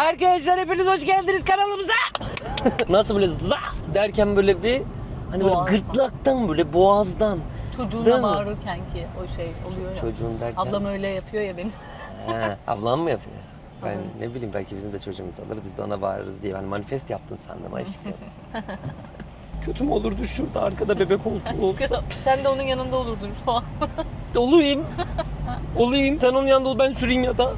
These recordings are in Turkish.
Arkadaşlar hepiniz hoş geldiniz kanalımıza. Nasıl böyle za derken böyle bir hani böyle Boğazdan. gırtlaktan böyle boğazdan. Çocuğuna bağırırken ki o şey oluyor ya. Çocuğun derken. Ablam öyle yapıyor ya benim. He, ablam mı yapıyor? Ben Ablam. ne bileyim belki bizim de çocuğumuz olur biz de ona bağırırız diye ben manifest yaptın sandım aşkım. Kötü mü olurdu şurada arkada bebek koltuğu olsa? Aşkım, Sen de onun yanında olurdun şu an. Olayım. Olayım. Sen onun yanında ol ben süreyim ya da.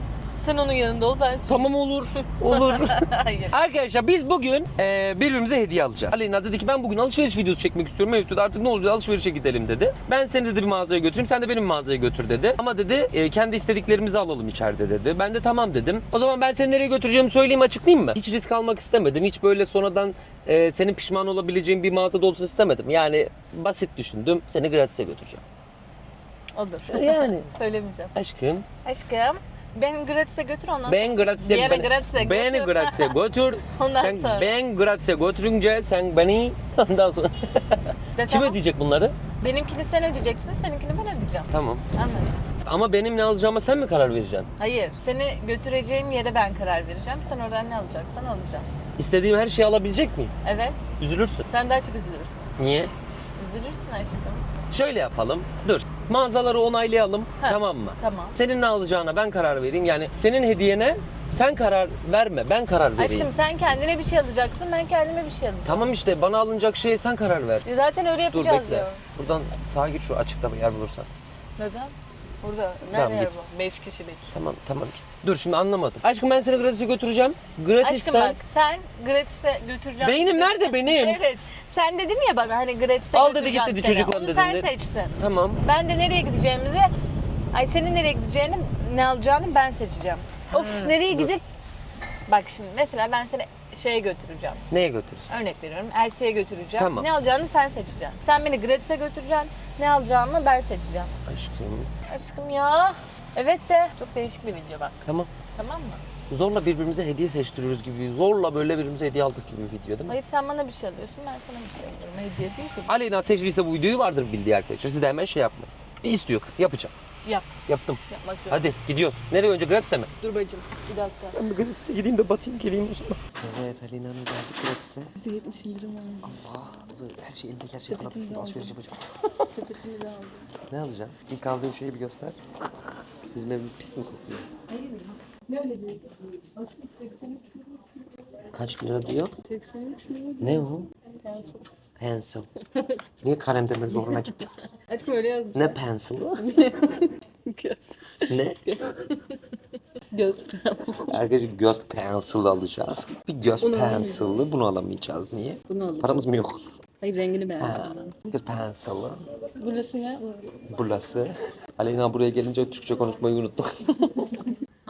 Sen onun yanında ol ben Tamam olur. Olur. Hayır. Arkadaşlar biz bugün e, birbirimize hediye alacağız. Aleyna dedi ki ben bugün alışveriş videosu çekmek istiyorum. Mevcut dedi artık ne olur alışverişe gidelim dedi. Ben seni dedi bir mağazaya götüreyim sen de benim mağazaya götür dedi. Ama dedi e, kendi istediklerimizi alalım içeride dedi. Ben de tamam dedim. O zaman ben seni nereye götüreceğimi söyleyeyim açıklayayım mı? Hiç risk almak istemedim. Hiç böyle sonradan e, senin pişman olabileceğin bir mağazada olsun istemedim. Yani basit düşündüm. Seni gratis'e götüreceğim. Olur. Yani. Söylemeyeceğim. Aşkım Aşkım beni gratis'e götür ondan ben gratis'e Beni gratis'e beni götür. gratis'e götür. Ondan sen sonra. ben gratis'e götürünce sen beni ondan sonra De, kim tamam. ödeyecek bunları? Benimkini sen ödeyeceksin, seninkini ben ödeyeceğim. Tamam. Anladın? Ama benim ne alacağıma sen mi karar vereceksin? Hayır, seni götüreceğim yere ben karar vereceğim. Sen oradan ne alacaksan alacağım. İstediğim her şeyi alabilecek miyim? Evet, Üzülürsün. sen daha çok üzülürsün. Niye? Üzülürsün aşkım. Şöyle yapalım. Dur. Mağazaları onaylayalım. Ha. Tamam mı? Tamam. Senin ne alacağına ben karar vereyim. Yani senin hediyene sen karar verme. Ben karar vereyim. Aşkım sen kendine bir şey alacaksın, ben kendime bir şey alacağım. Tamam işte bana alınacak şeye sen karar ver. Zaten öyle Dur yapacağız bekle. ya. Buradan sağa git şu açıkta bir yer bulursan. Neden? Burada. Tamam, Nerede git. bu? Beş kişilik. Tamam tamam git. Dur şimdi anlamadım. Aşkım ben seni gratis'e götüreceğim. Gratis'ten... Aşkım bak sen gratis'e götüreceğim. Beynim nerede benim? Evet. Sen dedin ya bana hani gratis'e Al dedi, götüreceğim git dedi, seni. çocuk Onu dedi, sen dedi. seçtin. Tamam. Ben de nereye gideceğimizi, ay senin nereye gideceğini, ne alacağını ben seçeceğim. Of nereye gidip... Bak şimdi mesela ben seni şeye götüreceğim. Neye götürürsün? Örnek veriyorum. Elsie'ye götüreceğim. Tamam. Ne alacağını sen seçeceksin. Sen beni gratis'e götüreceksin. Ne alacağımı ben seçeceğim. Aşkım. Aşkım ya. Evet de çok değişik bir video bak. Tamam. Tamam mı? Zorla birbirimize hediye seçtiriyoruz gibi. Zorla böyle birbirimize hediye aldık gibi bir video değil mi? Hayır sen bana bir şey alıyorsun ben sana bir şey alıyorum. Hediye değil ki. bu. Aleyna seçtiyse bu videoyu vardır bildiği arkadaşlar. Siz de hemen şey yapmayın. İstiyor kız. Yapacağım. Yap. Yaptım. Yapmak zorunda. Hadi gidiyoruz. Nereye önce gratis'e mi? Dur bacım. Bir dakika. Ben bir gratis'e gideyim de batayım geleyim o zaman. Evet Aleyna'nın geldik gratis'e. %70 indirim var. Allah. Her şey elindeki her şeyi falan Sepetimi de alışveriş yapacağım. Sepetimi de aldım. Ne alacaksın? İlk aldığın şeyi bir göster. Bizim evimiz pis mi kokuyor? Ne öyle diyor? Aşkım 83 Kaç lira diyor? 83 lira. Ne o? Pencil. Pencil. Niye kalem demek zoruna gitti? Aşkım öyle yazmış. Ne pencil? Göz. ne? Göz. Arkadaşlar göz pencil alacağız. Bir göz Bunu pencil'i bunu alamayacağız. Niye? Bunu aldım. Paramız mı yok? Hayır rengini beğendim. göz pencil'i. Burası ne? Burası. Aleyna buraya gelince Türkçe konuşmayı unuttuk.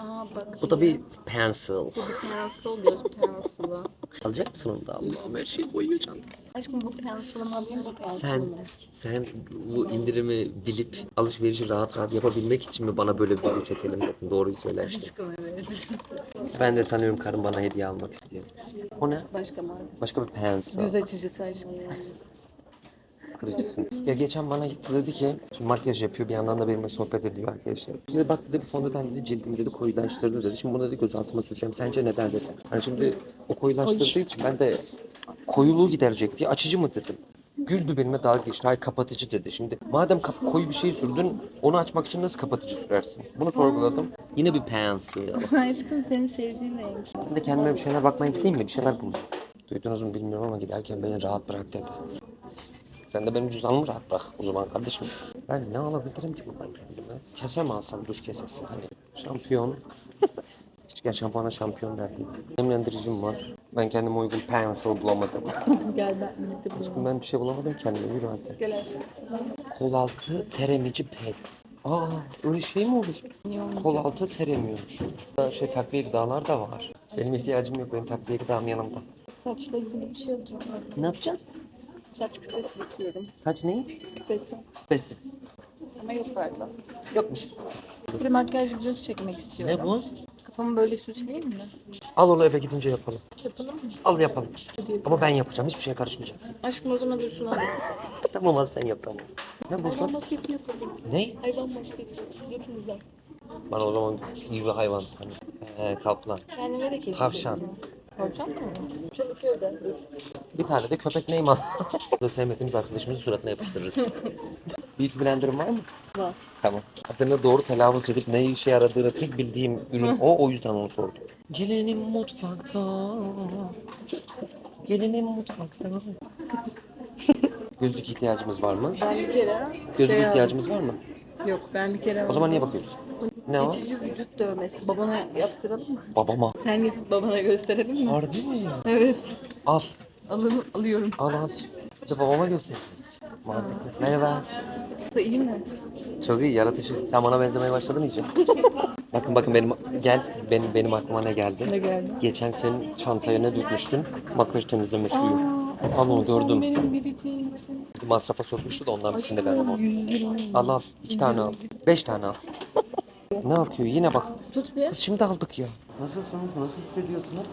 Aa bak. Bu da bir pencil. Bu bir pencil, göz pencil'ı. Alacak mısın onu da? Allah'ım her şeyi koyuyor çantasına. Aşkım bu pencil'ımı alayım bu pencil'ımı. Sen, sen bu indirimi bilip alışverişi rahat rahat yapabilmek için mi bana böyle bir video çekelim dedin? Doğruyu söyle işte. Aşkım evet. Ben de sanıyorum karım bana hediye almak istiyor. O ne? Başka marka. Başka bir pencil. Göz açıcısı aşkım. Kırıcısın. Ya geçen bana gitti dedi ki, şimdi makyaj yapıyor bir yandan da benimle sohbet ediyor arkadaşlar. Şimdi bak dedi bu fondöten dedi cildimi dedi koyulaştırdı dedi. Şimdi bunu dedi göz altıma süreceğim. Sence neden dedi. Hani şimdi o koyulaştırdığı için ben de koyuluğu giderecek diye açıcı mı dedim. Güldü benimle dalga geçti. Hayır kapatıcı dedi. Şimdi madem kap- koyu bir şey sürdün onu açmak için nasıl kapatıcı sürersin? Bunu sorguladım. Yine bir pencil. Aşkım senin sevdiğin renk. Ben de kendime bir şeyler bakmaya gideyim mi? Bir şeyler bulayım. Duydunuz mu bilmiyorum ama giderken beni rahat bırak dedi. Sen de benim cüzdanımı rahat bırak o zaman kardeşim. Ben ne alabilirim ki buradan kendime? Kese mi alsam duş kesesi hani? Şampiyon. Hiç şampuana şampiyon derdim. Nemlendiricim var. Ben kendime uygun pencil bulamadım. Gel ben birlikte bulalım. ben bir şey bulamadım kendime yürü hadi. Gel aşkım. Kol altı teremici ped. Aa öyle şey mi olur? Kol altı teremiyormuş. Şey takviye gıdalar da var. Benim ihtiyacım yok. Benim takviye gıdam yanımda. Saçla ilgili bir şey alacağım. Ne yapacaksın? Saç küpesi bakıyorum. Saç neyi? Küpesi. Besi. Ama yok galiba. Yokmuş. Bir makyaj videosu çekmek istiyorum. Ne bu? Kafamı böyle süsleyeyim mi? Al onu eve gidince yapalım. Yapalım mı? Al yapalım. Ama ben yapacağım. Hiçbir şeye karışmayacaksın. Aşkım o zaman dur şunu alayım. tamam al sen yap tamam. Ne bu Hayvan maskesi yapalım. Ne? Hayvan maskesi. Götümüzden. Bana o zaman iyi bir hayvan. Hani Ee, kaplan. Kendime de kedi Tavşan. Tavşan mı? Çalışıyor da. Dur. Bir tane de köpek Neyman. da sevmediğimiz arkadaşımızın suratına yapıştırırız. Beauty Blender'ın var mı? Var. Tamam. Adını doğru telaffuz edip ne işe yaradığını tek bildiğim ürün o. O yüzden onu sordum. Gelinim mutfakta. Gelinim mutfakta. Gözlük ihtiyacımız var mı? Ben bir kere Gözlük şey ihtiyacımız var mı? aldım. Yok ben bir kere O zaman niye bakıyoruz? Ne o? Geçici vücut dövmesi. Babana yaptıralım mı? Babama. Sen yapıp babana gösterelim mi? Harbi mi? Evet. Al. Alın, alıyorum. Al al. Bir de babama göster. Mantıklı. Merhaba. İyi mi? Çok iyi yaratıcı. Sen bana benzemeye başladın iyice. bakın bakın benim gel benim benim aklıma ne geldi? Ne geldi? Geçen senin çantaya ne dürtmüştün? Makyaj temizleme suyu. Al onu gördüm. Benim biriciğim. Bizi masrafa sokmuştu da ondan bir sinirlendim. o. 100 lira. Al al. iki tane al. Beş tane al. ne akıyor? Yine bak. Tut bir. Kız şimdi aldık ya. Nasılsınız? Nasıl hissediyorsunuz?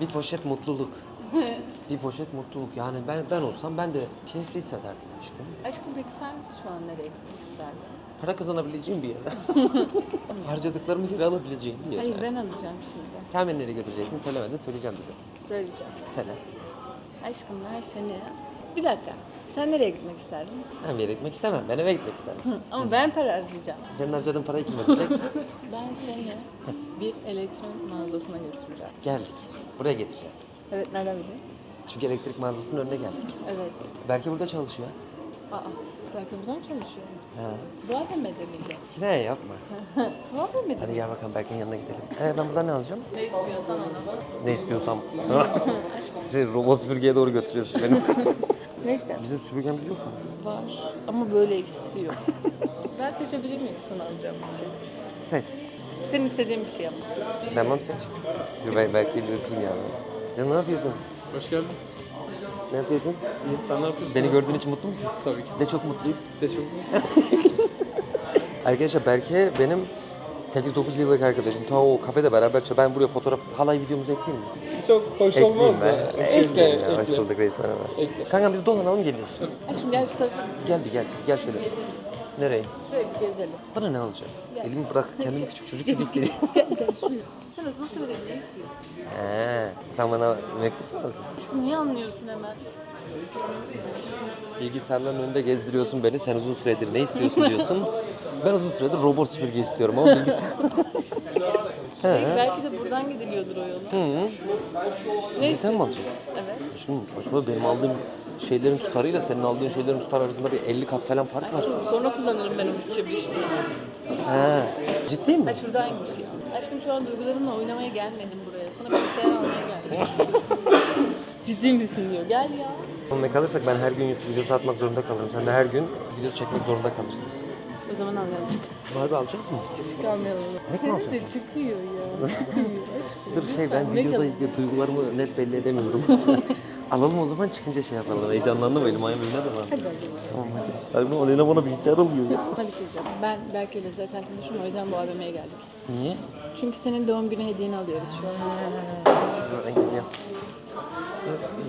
Bir poşet mutluluk. bir poşet mutluluk. Yani ben ben olsam ben de keyifli hissederdim aşkım. Aşkım peki sen şu an nereye gitmek isterdin? Para kazanabileceğim bir yere. Harcadıklarımı geri alabileceğim bir yere. Hayır ben alacağım şimdi. Tahmin nereye götüreceksin söylemedin söyleyeceğim dedi. Söyleyeceğim. Sene. Aşkım ben seni... Bir dakika. Sen nereye gitmek isterdin? Ben bir yere gitmek istemem. Ben eve gitmek isterim. Ama ben para harcayacağım. Senin harcadığın parayı kim ödeyecek? Ben seni bir elektronik mağazasına götüreceğim. Geldik. Buraya getireceğim. Evet nereden biliyorsun? Çünkü elektrik mağazasının önüne geldik. Evet. Belki burada çalışıyor. Aa. Belki burada mı çalışıyor? Ha. Bu AVM'de miydi? Ne yapma. Bu AVM'de Hadi gel bakalım Berk'in yanına gidelim. Ee, ben buradan ne alacağım? Ne istiyorsan ona. Ne istiyorsam. şey, robot süpürgeye doğru götürüyorsun benim. Ne ister? Bizim süpürgemiz yok mu? Var. Ama böyle eksisi yok. ben seçebilir miyim sana alacağım bir şey? Seç. Senin istediğin bir şey ama. Tamam seç. Dur ben belki bir öpeyim ya. Canım ne yapıyorsun? Hoş geldin. Ne yapıyorsun? İyiyim. Sen ne yapıyorsun? Beni gördüğün için mutlu musun? Tabii ki. De çok mutluyum. De çok Arkadaşlar Berke benim 8-9 yıllık arkadaşım. Ta o kafede beraber çay- Ben buraya fotoğraf halay videomuzu ekleyeyim mi? çok hoş Ekleyeyim olmaz ben. da. Ekleyin ya. Hoş bulduk reis merhaba. Ekle. Kanka biz dolanalım geliyorsun. Aşkım gel şu tarafa. Gel bir gel. Gel şöyle. Nereye? Şöyle bir gezelim. Bana ne alacaksın? Elimi bırak. Kendimi küçük çocuk gibi hissediyorum. Gel gel şuraya. Sen uzun süredir ne istiyorsun? He, sen bana mektup mu alacaksın? Niye anlıyorsun hemen? Bilgisayarların önünde gezdiriyorsun beni. Sen uzun süredir ne istiyorsun diyorsun. Ben uzun süredir robot süpürge istiyorum ama bilgisayar... He. Belki de buradan gidiliyordur o yola. Hı. Ne Sen mi alacaksın? Evet. Şimdi aslında benim aldığım şeylerin tutarıyla senin aldığın şeylerin tutar arasında bir 50 kat falan fark var. Sonra kullanırım ben o bütçe bir işte. He. Ciddi mi? Ha şuradaymış ya. Aşkım şu an duygularımla oynamaya gelmedim buraya. Sana bilgisayar almaya geldim. Ciddi misin diyor. Gel ya. Olmaya kalırsak ben her gün YouTube videosu atmak zorunda kalırım. Sen de her gün video çekmek zorunda kalırsın. O zaman almayalım. Çık. Harbi alacağız mı? Çık çık almayalım. Ne mi alacağız? de çıkıyor ya. Çıkıyor aşkım. Dur şey ben Ne videoda kadar- izliyor duygularımı net belli edemiyorum. Alalım o zaman çıkınca şey yapalım. Heyecanlandım elim ayağım birbirine de var. Hadi hadi. Tamam hadi. Harbi Aleyna bana bilgisayar alıyor ya. Sana bir şey diyeceğim. Ben Berke ile zaten konuşurum. O yüzden bu AVM'ye geldik. Niye? Çünkü senin doğum günü hediyeni alıyoruz şu an. Dur ben gideceğim.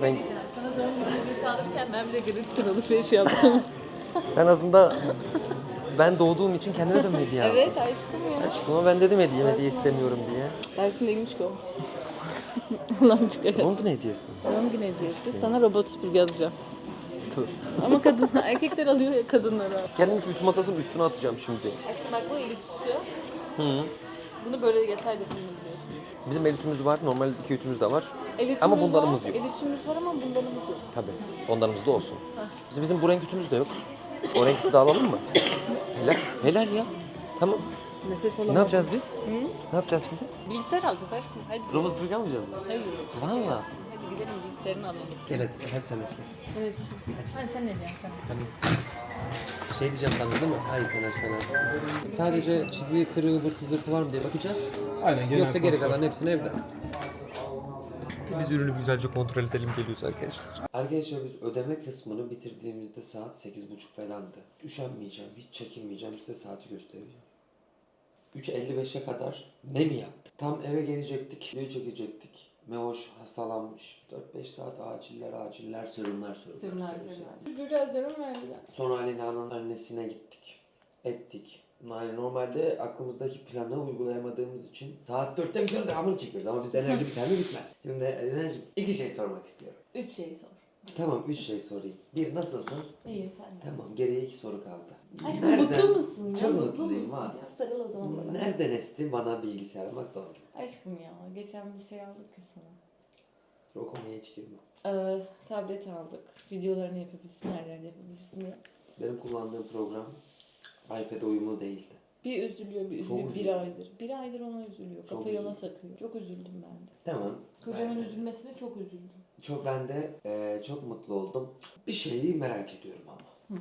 Ben, Sana doğum günü hediyesi alırken ben bir de gratisten alışveriş yaptım. sen aslında ben doğduğum için kendine de mi hediye aldın? evet aşkım ya. Aşkım ama ben dedim hediye hediye istemiyorum diye. Dersin neymiş ki o? Allah'ım çıkar. Doğum günü hediyesi. Doğum günü hediyesi. Sana robot süpürge alacağım. Ama kadın, erkekler alıyor ya kadınlara. Kendimi şu ütü masasının üstüne atacağım şimdi. Aşkım bak bu eli tutuyor. Hı. Bunu böyle yatay kullanabiliyorsun. Bizim el ütümüz var. Normal iki ütümüz de var. El Ama ütümüz bunlarımız var, yok. El ütümüz var ama bunlarımız yok. Tabii. Onlarımız da olsun. Bizim, bizim bu renk ütümüz de yok. O renk ütü de alalım mı? Helal. Helal ya. Tamam. Nefes Ne alamam. yapacağız biz? Ne yapacağız şimdi? Bilgisayar alacağız aşkım. Hadi. Robot süpürge almayacağız mı? Hayır. Valla. Hadi gidelim bilgisayarını alalım. Gel hadi. Hadi sen aç. Evet. Hadi sen ne diyorsun? Tamam. Şey diyeceğim sana değil mi? Hayır sen aç falan. Sadece çiziği, kırığı, vırtı zırtı var mı diye bakacağız. Aynen genel Yoksa geri kontrol. kalan hepsini evde. Biz ürünü güzelce kontrol edelim geliyoruz arkadaşlar. Arkadaşlar biz ödeme kısmını bitirdiğimizde saat 8.30 falandı. Üşenmeyeceğim, hiç çekinmeyeceğim size saati göstereceğim. 3.55'e kadar ne mi yaptık? Tam eve gelecektik, video çekecektik. Mevoş hastalanmış. 4-5 saat aciller aciller. Sırlar serum, serum. sırlar. Çocuğa zarım verdiler. Sonra Alena'nın annesine gittik. Ettik. Yani normalde aklımızdaki planı uygulayamadığımız için saat 4'te videonun devamını çekiyoruz ama bizde enerji biter mi bitmez. Şimdi enerji iki şey sormak istiyorum. Üç şey sor. Tamam üç şey sorayım. Bir nasılsın? İyiyim sen de. Tamam geriye iki soru kaldı. Aşkım mutlu musun ya? Çok Mutlu mutluyum musun? Ya sarıl o zaman bana. Nereden esti bana bilgisayar günü. Aşkım ya geçen bir şey aldık ya sana. O konuya hiç girme. Ee, tablet aldık. Videolarını yapabilsin, her yerde yapabilirsin diye. Benim kullandığım program iPad uyumu değildi. Bir üzülüyor, bir üzülüyor. Bir üzülüyor. aydır. Bir aydır ona üzülüyor. Çok Kafayı ona takıyor. Çok üzüldüm ben de. Tamam. Kocamın Ben- üzülmesine çok üzüldüm. Çok ben de e, çok mutlu oldum. Bir şeyi merak ediyorum ama.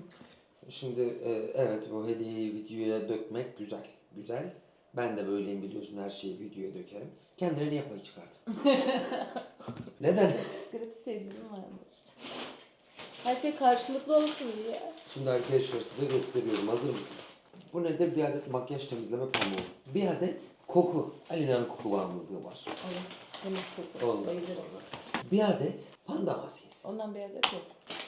Şimdi e, evet bu hediyeyi videoya dökmek güzel. Güzel. Ben de böyleyim biliyorsun her şeyi videoya dökerim. Kendine niye payı çıkardın? Neden? Gratis sevgilim varmış. Her şey karşılıklı olsun diye. Şimdi arkadaşlar size gösteriyorum. Hazır mısınız? Bu nedir? Bir adet makyaj temizleme pamuğu. Bir adet koku. Alina'nın koku bağımlılığı var. Evet. Temiz koku. Ondan Bayılırım. sonra. Bir adet panda maskesi. Ondan beyaz et yok.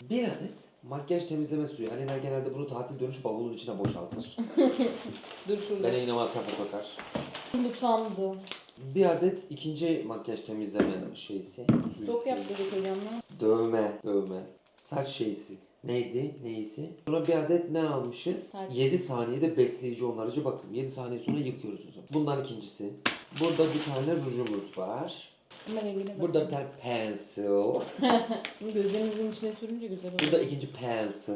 Bir adet makyaj temizleme suyu. Alina genelde bunu tatil dönüşü bavulun içine boşaltır. Dur şurada. Beni yine masrafa sokar. Utandı. Bir adet ikinci makyaj temizleme şeysi. suyu, Stok yap suyu. dedik hocamla. Dövme, dövme. Saç şeysi. Neydi? Neyisi? Sonra bir adet ne almışız? Saç. 7 saniyede besleyici onarıcı bakım. 7 saniye sonra yıkıyoruz o zaman. Bundan ikincisi. Burada bir tane rujumuz var. Rengine. Burada bir tane pencil. Gözlerinizin içine sürünce güzel oluyor. Burada ikinci pencil.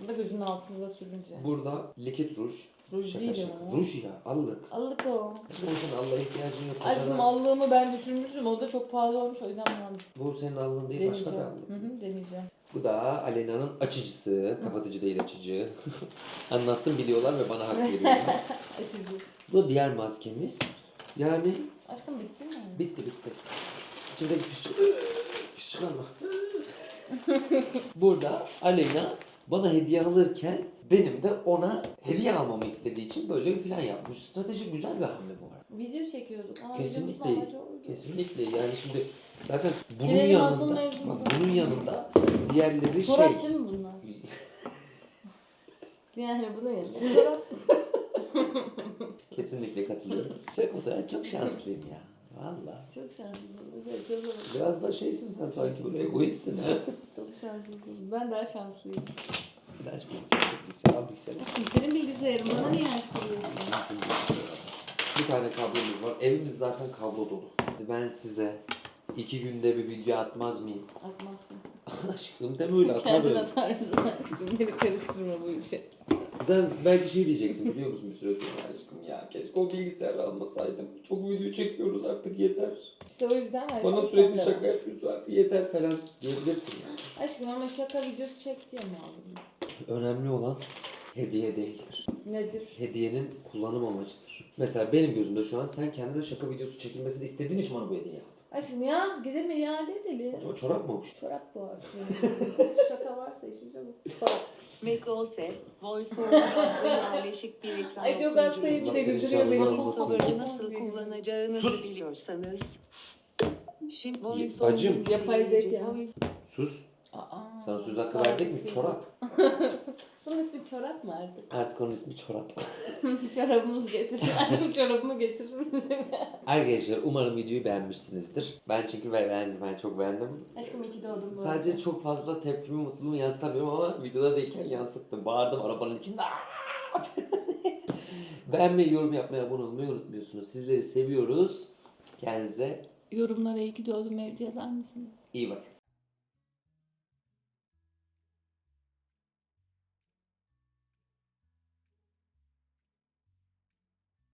Burada gözünün altınıza sürünce. Burada likit ruj. Ruj değil şaka. o. Ruj ya allık. Allık o. Senin Allah'a ihtiyacın yok. Aşkım Kocana- allığımı ben düşürmüştüm. O da çok pahalı olmuş. O yüzden ben. Bu senin allığın değil başka bir Deneyeceğim. allık. Hı hı deneyeceğim. Bu da Alena'nın açıcısı. Kapatıcı değil açıcı. Anlattım biliyorlar ve bana hak veriyorlar. Açıcı. Bu da diğer maskemiz. Yani Aşkım bitti mi? bitti bitti. İçindeki fiş, fiş çıkarma. Burada Alena bana hediye alırken benim de ona hediye almamı istediği için böyle bir plan yapmış. Strateji güzel bir hamle bu arada. Video çekiyorduk ama Kesinlikle. videomuzun amacı oydu. Kesinlikle yani şimdi zaten bunun Gelelim asıl yanında mevzumuza. bak bunun yanında diğerleri Çorap şey değil mi bunlar? Yani bunun yanında çorap. kesinlikle katılıyorum. Çok mutlu, çok şanslıyım ya. Valla. Çok şanslısın. Evet, çok zor. Biraz da şeysin sen sanki böyle egoistsin ha. Çok şanslısın. Ben daha şanslıyım. Bir aç bilgisayar, bilgisayar al bilgisayarı. Aşkım senin bilgisayarın bana niye açtırıyorsun? Bizim bilgisayar. Bir tane kablomuz var. Evimiz zaten kablo dolu. Ben size iki günde bir video atmaz mıyım? Atmazsın. Aşkım deme öyle Kendin atarım. atarsın aşkım. Beni karıştırma bu işe. Sen belki şey diyeceksin biliyor musun bir süre sonra aşkım ya keşke o bilgisayarı almasaydım. Çok video çekiyoruz artık yeter. İşte o yüzden her Bana sürekli şaka yapıyorsun artık yeter falan diyebilirsin yani. Aşkım ama şaka videosu çek diye mi aldın? Önemli olan hediye değildir. Nedir? Hediyenin kullanım amacıdır. Mesela benim gözümde şu an sen kendine şaka videosu çekilmesini istediğin için bana bu hediyeyi aldın. Aşkım ya gidip iade edelim. O çorap mı olmuş? Çorap bu artık. şaka varsa işimize bu. Çorap. Macose, VoiceOver adlı yerleşik bir ekran Ay çok hastayım seni güldürüyor beni. canını Voice almasın. Over'ı nasıl kullanacağınızı biliyorsanız. Şimdi VoiceOver Bacım. Yapay zeka. Sus. Aa, Sana söz hakkı verdik mi? Çorap. Bunun ismi çorap mı artık? Artık onun ismi çorap. Çorabımız getir. Aşkım çorabımı getirir misin? Arkadaşlar umarım videoyu beğenmişsinizdir. Ben çünkü beğendim. Ben çok beğendim. Aşkım iyi ki doğdun bu Sadece arada. çok fazla tepkimi, mutluluğumu yansıtamıyorum ama videoda değilken yansıttım. Bağırdım arabanın içinde. Beğenmeyi, yorum yapmayı, abone olmayı unutmuyorsunuz. Sizleri seviyoruz. Kendinize Yorumlara iyi ki doğdun Mevlüt yazar mısınız? iyi bakın.